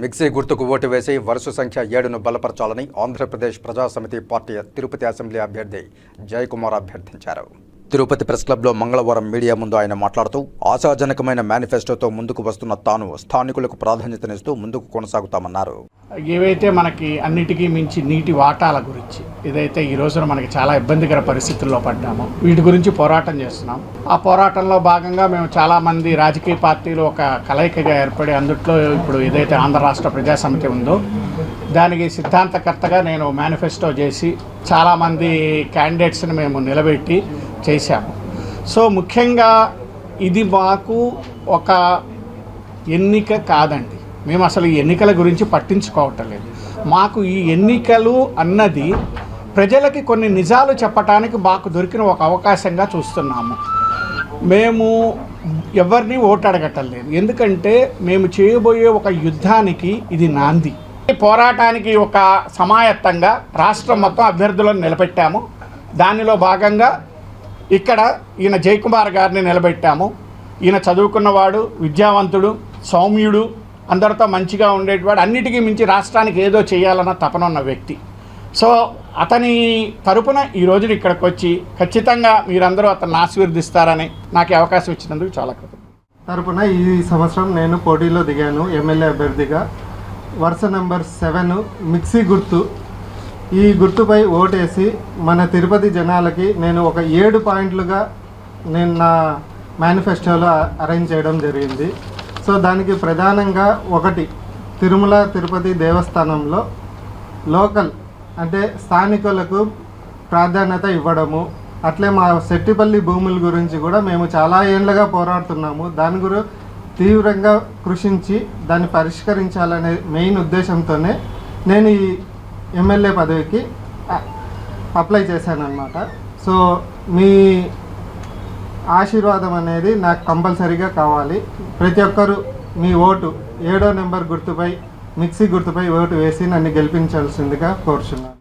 Mixie గుర్తుకు vote వేసి వరుస సంఖ్య ఏడును బలపరచాలని ఆంధ్రప్రదేశ్ ప్రజాసమితి పార్టీ తిరుపతి అసెంబ్లీ అభ్యర్థి జయకుమార్ అభ్యర్థించారు. తిరుపతి ప్రెస్ క్లబ్లో మంగళవారం మీడియా ముందు ఆయన మాట్లాడుతూ ఆశాజనకమైన మేనిఫెస్టోతో ముందుకు వస్తున్న తాను స్థానికులకు ప్రాధాన్యతనిస్తూ ముందుకు కొనసాగుతామన్నారు. ఏవైతే మనకి అన్నిటికీ మించి నీటి వాటాల గురించి ఇదైతే ఈ రోజున మనకి చాలా ఇబ్బందికర పరిస్థితుల్లో పడ్డాము వీటి గురించి పోరాటం చేస్తున్నాం. ఆ పోరాటంలో భాగంగా మేము చాలామంది రాజకీయ పార్టీలు ఒక కలయికగా ఏర్పడి అందుట్లో ఇప్పుడు ఏదైతే ఆంధ్ర రాష్ట్ర ప్రజాసమితి ఉందో దానికి సిద్ధాంతకర్తగా నేను మేనిఫెస్టో చేసి చాలామంది క్యాండిడేట్స్ని మేము నిలబెట్టి చేశాము. సో ముఖ్యంగా ఇది మాకు ఒక ఎన్నిక కాదండి. మేము అసలు ఈ ఎన్నికల గురించి పట్టించుకోవటం లేదు. మాకు ఈ ఎన్నికలు అన్నది ప్రజలకి కొన్ని నిజాలు చెప్పటానికి మాకు దొరికిన ఒక అవకాశంగా చూస్తున్నాము. మేము ఎవరిని ఓటు అడగటం లేదు. ఎందుకంటే మేము చేయబోయే ఒక యుద్ధానికి ఇది నాంది. పోరాటానికి ఒక సమాయత్తంగా రాష్ట్రం మొత్తం అభ్యర్థులను నిలబెట్టాము. దానిలో భాగంగా ఇక్కడ ఈయన జయకుమార్ గారిని నిలబెట్టాము. ఈయన చదువుకున్నవాడు విద్యావంతుడు సౌమ్యుడు అందరితో మంచిగా ఉండేటివాడు అన్నిటికీ మించి రాష్ట్రానికి ఏదో చేయాలన్న తపన ఉన్న వ్యక్తి. సో అతని తరపున ఈ రోజున ఇక్కడికి వచ్చి ఖచ్చితంగా మీరందరూ అతను ఆశీర్వదిస్తారని నాకు అవకాశం ఇచ్చినందుకు చాలా కృతజ్ఞత తరపున ఈ సంవత్సరం నేను పోటీలో దిగాను ఎమ్మెల్యే అభ్యర్థిగా. వరుస నెంబర్ సెవెన్ మిక్సీ గుర్తు. ఈ గుర్తుపై ఓటేసి మన తిరుపతి జనాలకి నేను ఒక ఏడు పాయింట్లుగా నేను నా మేనిఫెస్టోలో అరేంజ్ చేయడం జరిగింది. సో దానికి ప్రధానంగా ఒకటి తిరుమల తిరుపతి దేవస్థానంలో లోకల్ అంటే స్థానికులకు ప్రాధాన్యత ఇవ్వడము. అట్లే మా సెట్టిపల్లి భూముల గురించి కూడా మేము చాలా ఏండ్లుగా పోరాడుతున్నాము. దాని గురి తీవ్రంగా కృషించి దాన్ని పరిష్కరించాలనే మెయిన్ ఉద్దేశంతోనే నేను ఈ ఎమ్మెల్యే పదవికి అప్లై చేశానమాట సో మీ ఆశీర్వాదం అనేది నాకు కంపల్సరీగా కావాలి. ప్రతి ఒక్కరూ మీ ఓటు ఏడో నెంబర్ గుర్తుపై మిక్సీ గుర్తుపై ఓటు వేసి నన్ను గెలిపించాల్సిందిగా కోరుచున్నాను.